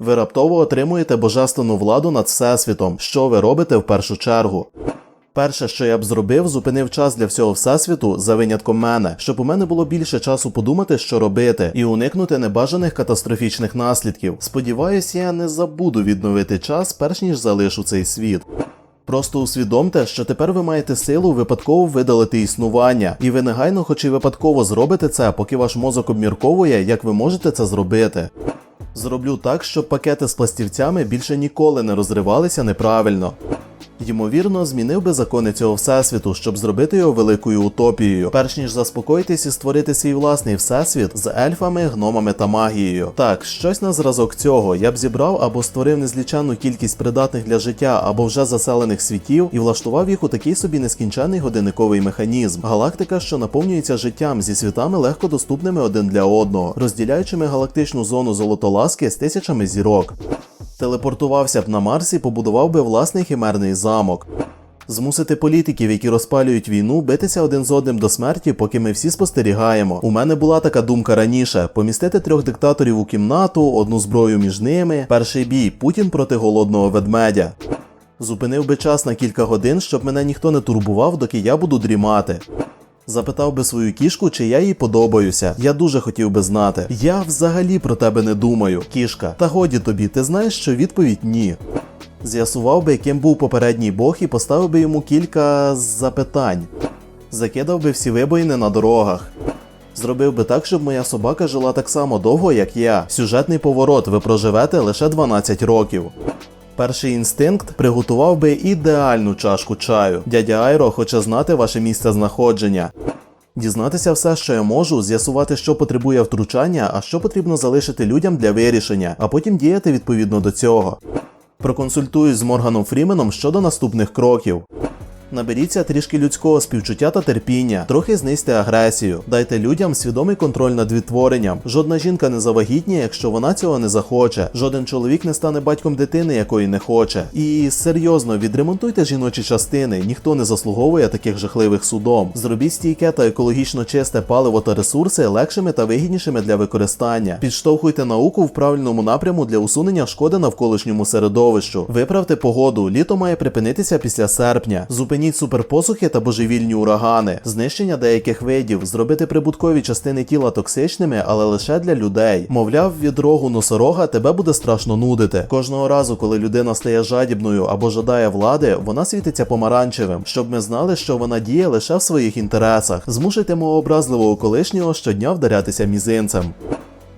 Ви раптово отримуєте божественну владу над Всесвітом. Що ви робите в першу чергу? Перше, що я б зробив, зупинив час для всього всесвіту за винятком мене, щоб у мене було більше часу подумати, що робити, і уникнути небажаних катастрофічних наслідків. Сподіваюсь, я не забуду відновити час, перш ніж залишу цей світ. Просто усвідомте, що тепер ви маєте силу випадково видалити існування, і ви негайно, хоч і випадково зробите це, поки ваш мозок обмірковує, як ви можете це зробити. Зроблю так, щоб пакети з пластівцями більше ніколи не розривалися неправильно. Ймовірно, змінив би закони цього всесвіту, щоб зробити його великою утопією, перш ніж заспокоїтись і створити свій власний всесвіт з ельфами, гномами та магією. Так, щось на зразок цього я б зібрав або створив незліченну кількість придатних для життя або вже заселених світів і влаштував їх у такий собі нескінченний годинниковий механізм. Галактика, що наповнюється життям зі світами легко доступними один для одного, розділяючими галактичну зону золотоласки з тисячами зірок. Телепортувався б на Марс і побудував би власний химерний замок. Змусити політиків, які розпалюють війну, битися один з одним до смерті, поки ми всі спостерігаємо. У мене була така думка раніше: помістити трьох диктаторів у кімнату, одну зброю між ними. Перший бій Путін проти голодного ведмедя. Зупинив би час на кілька годин, щоб мене ніхто не турбував, доки я буду дрімати. Запитав би свою кішку, чи я їй подобаюся. Я дуже хотів би знати. Я взагалі про тебе не думаю, кішка. Та годі тобі, ти знаєш, що відповідь ні. З'ясував би, яким був попередній бог, і поставив би йому кілька запитань. Закидав би всі вибоїни на дорогах. Зробив би так, щоб моя собака жила так само довго, як я. Сюжетний поворот, ви проживете лише 12 років. Перший інстинкт приготував би ідеальну чашку чаю. Дядя Айро хоче знати ваше місце знаходження. Дізнатися все, що я можу, з'ясувати, що потребує втручання, а що потрібно залишити людям для вирішення, а потім діяти відповідно до цього. Проконсультуюсь з Морганом Фріменом щодо наступних кроків. Наберіться трішки людського співчуття та терпіння, трохи знизьте агресію, дайте людям свідомий контроль над відтворенням. Жодна жінка не завагітніє, якщо вона цього не захоче. Жоден чоловік не стане батьком дитини, якої не хоче. І серйозно відремонтуйте жіночі частини. Ніхто не заслуговує таких жахливих судом. Зробіть стійке та екологічно чисте паливо та ресурси легшими та вигіднішими для використання. Підштовхуйте науку в правильному напряму для усунення шкоди навколишньому середовищу. Виправте погоду. Літо має припинитися після серпня. Зупиніть суперпосухи та божевільні урагани, знищення деяких видів, зробити прибуткові частини тіла токсичними, але лише для людей. Мовляв, від рогу носорога тебе буде страшно нудити. Кожного разу, коли людина стає жадібною або жадає влади, вона світиться помаранчевим, щоб ми знали, що вона діє лише в своїх інтересах. Змушуйте мого образливого колишнього щодня вдарятися мізинцем.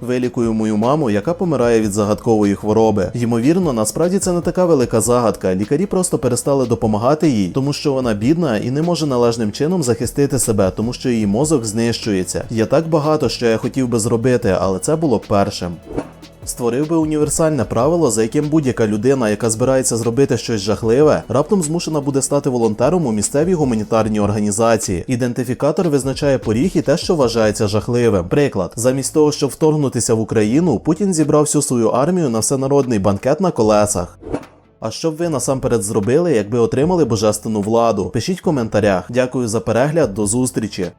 Вилікую мою маму, яка помирає від загадкової хвороби. Ймовірно, насправді це не така велика загадка. Лікарі просто перестали допомагати їй, тому що вона бідна і не може належним чином захистити себе, тому що її мозок знищується. Є так багато, що я хотів би зробити, але це було першим. Створив би універсальне правило, за яким будь-яка людина, яка збирається зробити щось жахливе, раптом змушена буде стати волонтером у місцевій гуманітарній організації. Ідентифікатор визначає поріг і те, що вважається жахливим. Приклад, замість того, щоб вторгнутися в Україну, Путін зібрав всю свою армію на всенародний банкет на колесах. А що б ви насамперед зробили, якби отримали божественну владу? Пишіть в коментарях. Дякую за перегляд, до зустрічі.